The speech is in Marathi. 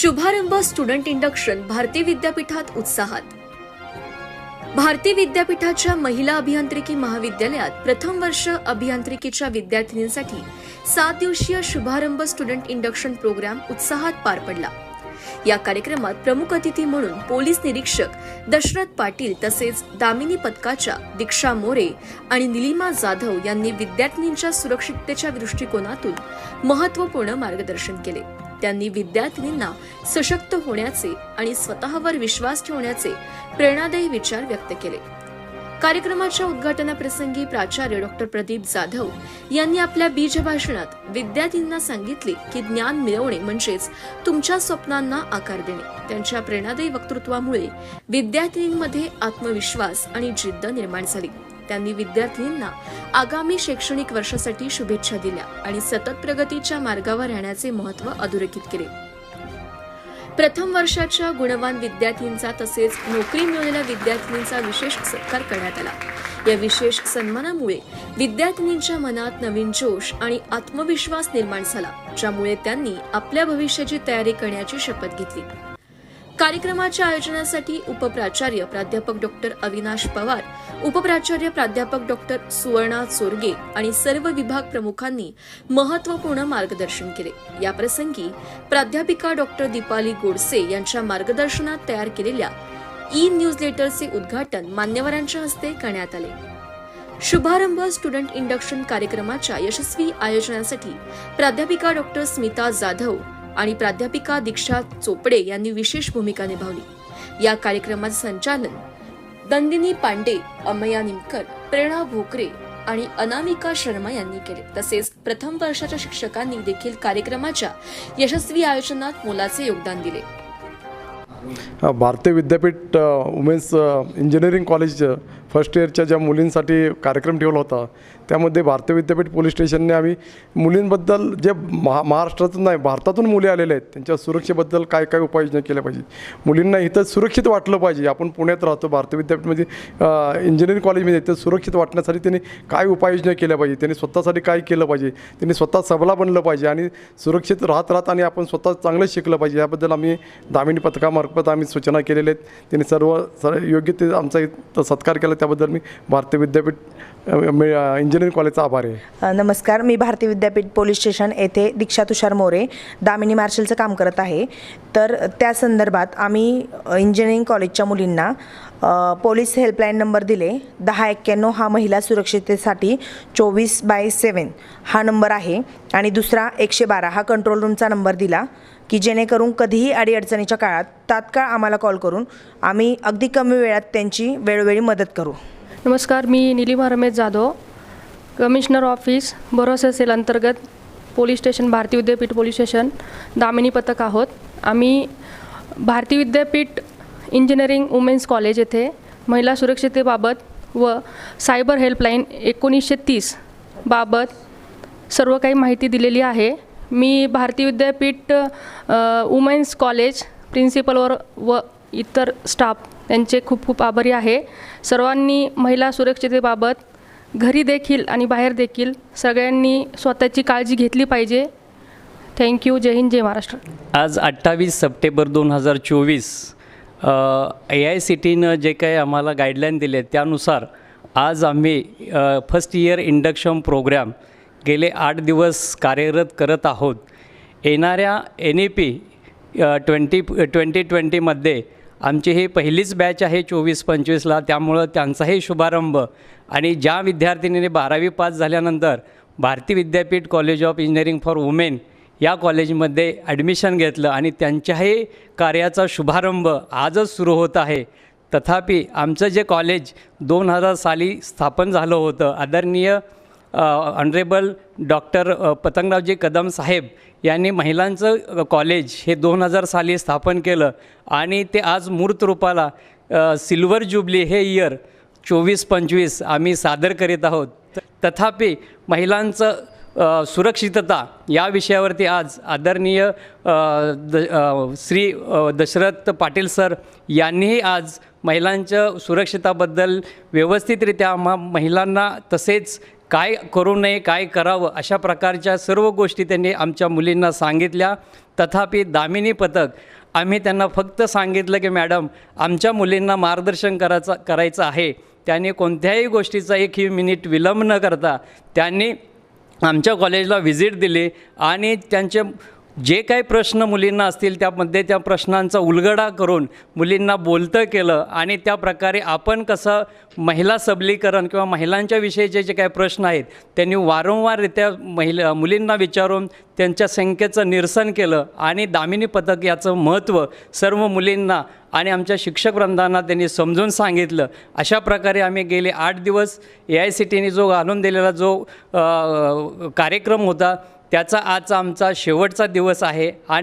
शुभारंभ स्टुडंट इंडक्शन भारती विद्यापीठात उत्साहात. भारती विद्यापीठाच्या महिला अभियांत्रिकी महाविद्यालयात प्रथम वर्ष अभियांत्रिकीच्या विद्यार्थिनींसाठी सात दिवसीय शुभारंभ स्टुडंट इंडक्शन प्रोग्राम उत्साहात पार पडला. या कार्यक्रमात प्रमुख अतिथी म्हणून पोलीस निरीक्षक दशरथ पाटील तसेच दामिनी पथकाच्या दीक्षा मोरे आणि निलिमा जाधव यांनी विद्यार्थिनींच्या सुरक्षिततेच्या दृष्टिकोनातून महत्त्वपूर्ण मार्गदर्शन केले. त्यांनी विद्यार्थिनींना सशक्त होण्याचे आणि स्वतःवर विश्वास ठेवण्याचे प्रेरणादायी विचार व्यक्त केले. कार्यक्रमाच्या उद्घाटनाप्रसंगी प्राचार्य डॉक्टर प्रदीप जाधव यांनी आपल्या बीज भाषणात विद्यार्थ्यांना सांगितले की ज्ञान मिळवणे म्हणजेच तुमच्या स्वप्नांना आकार देणे. त्यांच्या प्रेरणादायी वक्तृत्वामुळे विद्यार्थिनींमध्ये आत्मविश्वास आणि जिद्द निर्माण झाली. त्यांनी विद्यार्थिनींना आगामी शैक्षणिक वर्षासाठी शुभेच्छा दिल्या आणि सतत प्रगतीच्या मार्गावर राहण्याचे महत्त्व अधोरेखित केले. प्रथम वर्षाच्या गुणवान विद्यार्थींचा तसेच नोकरी मिळवलेल्या विद्यार्थिनींचा विशेष सत्कार करण्यात आला. या विशेष सन्मानामुळे विद्यार्थिनींच्या मनात नवीन जोश आणि आत्मविश्वास निर्माण झाला ज्यामुळे त्यांनी आपल्या भविष्याची तयारी करण्याची शपथ घेतली. कार्यक्रमाच्या आयोजनासाठी उपप्राचार्य प्राध्यापक डॉक्टर अविनाश पवार उपप्राचार्य प्राध्यापक डॉक्टर सुवर्णा चोरगे आणि सर्व विभाग प्रमुखांनी महत्त्वपूर्ण मार्गदर्शन केले. याप्रसंगी प्राध्यापिका डॉक्टर दीपाली गोडसे यांच्या मार्गदर्शनात तयार केलेल्या ई न्यूजलेटरचे उद्घाटन मान्यवरांच्या हस्ते करण्यात आले. शुभारंभ स्टुडंट इंडक्शन कार्यक्रमाच्या यशस्वी आयोजनासाठी प्राध्यापिका डॉक्टर स्मिता जाधव आणि प्राध्यापिका दीक्षा चोपडे यांनी विशेष भूमिका निभावली. या कार्यक्रमाचे संचालन दंदिनी पांडे अमया निमकर प्रेरणा भोकरे आणि अनामिका शर्मा यांनी केले. तसेच प्रथम वर्षाच्या शिक्षकांनी देखील कार्यक्रमाच्या यशस्वी आयोजनात मोलाचे योगदान दिले. Bharatiya Vidyapeeth women's engineering college first इयरच्या ज्या मुलींसाठी कार्यक्रम ठेवला होता त्यामध्ये भारतीय विद्यापीठ पोलीस स्टेशनने आम्ही मुलींबद्दल जे महा महाराष्ट्रातून नाही भारतातून मुली आलेल्या आहेत त्यांच्या सुरक्षेबद्दल काय काय उपाययोजना केल्या पाहिजे मुलींना इथं सुरक्षित वाटलं पाहिजे. आपण पुण्यात राहतो भारतीय विद्यापीठमध्ये इंजिनिअरिंग कॉलेजमध्ये इथं सुरक्षित वाटण्यासाठी त्यांनी काय उपाययोजना केल्या पाहिजे? त्यांनी स्वतःसाठी काय केलं पाहिजे? त्यांनी स्वतः सबला बनलं पाहिजे आणि सुरक्षित राहत राहत आणि आपण स्वतः चांगलं शिकलं पाहिजे. याबद्दल आम्ही दामिनी पथकामार्फत आम्ही सूचना केलेल्या आहेत. त्यांनी सर्व सर योग्य ते आमचा इथं सत्कार केला. त्याबद्दल मी भारतीय विद्यापीठ इंजिनिअरिंग कॉलेजचा आभार आहे. नमस्कार. मी भारती विद्यापीठ पोलीस स्टेशन येथे दीक्षा तुषार मोरे दामिनी मार्शलचं काम करत आहे. तर त्या संदर्भात आम्ही इंजिनिअरिंग कॉलेजच्या मुलींना पोलीस हेल्पलाईन नंबर दिले. दहा एक्क्याण्णव हा महिला सुरक्षिततेसाठी चोवीस बाय सेवन हा नंबर आहे. आणि दुसरा एकशे बारा हा कंट्रोल रूमचा नंबर दिला. की जेणेकरून कधीही अडीअडचणीच्या काळात तात्काळ आम्हाला कॉल करून आम्ही अगदी कमी वेळात त्यांची वेळोवेळी मदत करू. नमस्कार मी Nilima Ramesh Jadhav commissioner office Bharosa cell अंतर्गत police station Bharati Vidyapeeth police station Damini पथक आहोत. आम्ही Bharati Vidyapeeth engineering women's college येथे महिला सुरक्षिततेबाबत व सायबर हेल्पलाईन एकोणीसशे तीस बाबत सर्व काही माहिती दिलेली आहे. मी भारती विद्यापीठ वुमेन्स कॉलेज प्रिन्सिपलवर व इतर स्टाफ त्यांचे खूप खूप आभारी आहे. सर्वांनी महिला सुरक्षिततेबाबत घरी देखील आणि बाहेर देखील सगळ्यांनी स्वतःची काळजी घेतली पाहिजे. थँक्यू जय हिंद जय महाराष्ट्र. आज अठ्ठावीस सप्टेंबर दोन हजार चोवीस ए आय सी टीनं जे काही आम्हाला गाईडलाईन दिले त्यानुसार आज आम्ही फर्स्ट इयर इंडक्शन प्रोग्राम गेले आठ दिवस कार्यरत करत आहोत. येणाऱ्या N E P twenty twenty ट्वेंटीमध्ये आमची ही पहिलीच बॅच आहे चोवीस पंचवीसला त्यामुळं त्यांचाही शुभारंभ. आणि ज्या विद्यार्थिनीने बारावी पास झाल्यानंतर Bharati Vidyapeeth college of engineering for women या कॉलेजमध्ये ॲडमिशन घेतलं आणि त्यांच्याही कार्याचा शुभारंभ आजच सुरू होत आहे. तथापि आमचं जे कॉलेज दोन हजार साली स्थापन झालं होतं आदरणीय ऑनरेबल डॉक्टर पतंगरावजी कदम साहेब यांनी महिलांचं कॉलेज हे दोन हजार साली स्थापन केलं आणि ते आज मूर्त रूपाला सिल्वर जुबली हे इयर चोवीस पंचवीस आम्ही सादर करीत आहोत. तथापि महिलांचं सुरक्षितता या विषयावरती आज आदरणीय द श्री दशरथ पाटील सर यांनीही आज महिलांच्या सुरक्षिताबद्दल व्यवस्थितरित्या आम्हा महिलांना तसेच काय करू नये काय करावं अशा प्रकारच्या सर्व गोष्टी त्यांनी आमच्या मुलींना सांगितल्या. तथापि दामिनी पथक आम्ही त्यांना फक्त सांगितलं की मॅडम आमच्या मुलींना मार्गदर्शन करायचं करायचं आहे. त्यांनी कोणत्याही गोष्टीचा एकही मिनिट विलंब न करता त्यांनी आमच्या कॉलेजला व्हिजिट दिली आणि त्यांचे जे काही प्रश्न मुलींना असतील त्यामध्ये त्या प्रश्नांचा उलगडा करून मुलींना बोलतं केलं आणि त्या प्रकारे आपण कसं महिला सबलीकरण किंवा महिलांच्या विषयीचे जे काही प्रश्न आहेत त्यांनी वारंवाररित्या महिला मुलींना विचारून त्यांच्या संख्येचं निरसन केलं आणि दामिनी पथक याचं महत्त्व सर्व मुलींना आणि आमच्या शिक्षक वृंदांना त्यांनी समजून सांगितलं. अशा प्रकारे आम्ही गेले आठ दिवस ए आय सी टीने जो घालून दिलेला जो कार्यक्रम होता त्याचा आज आमचा शेवटचा दिवस आहे आणि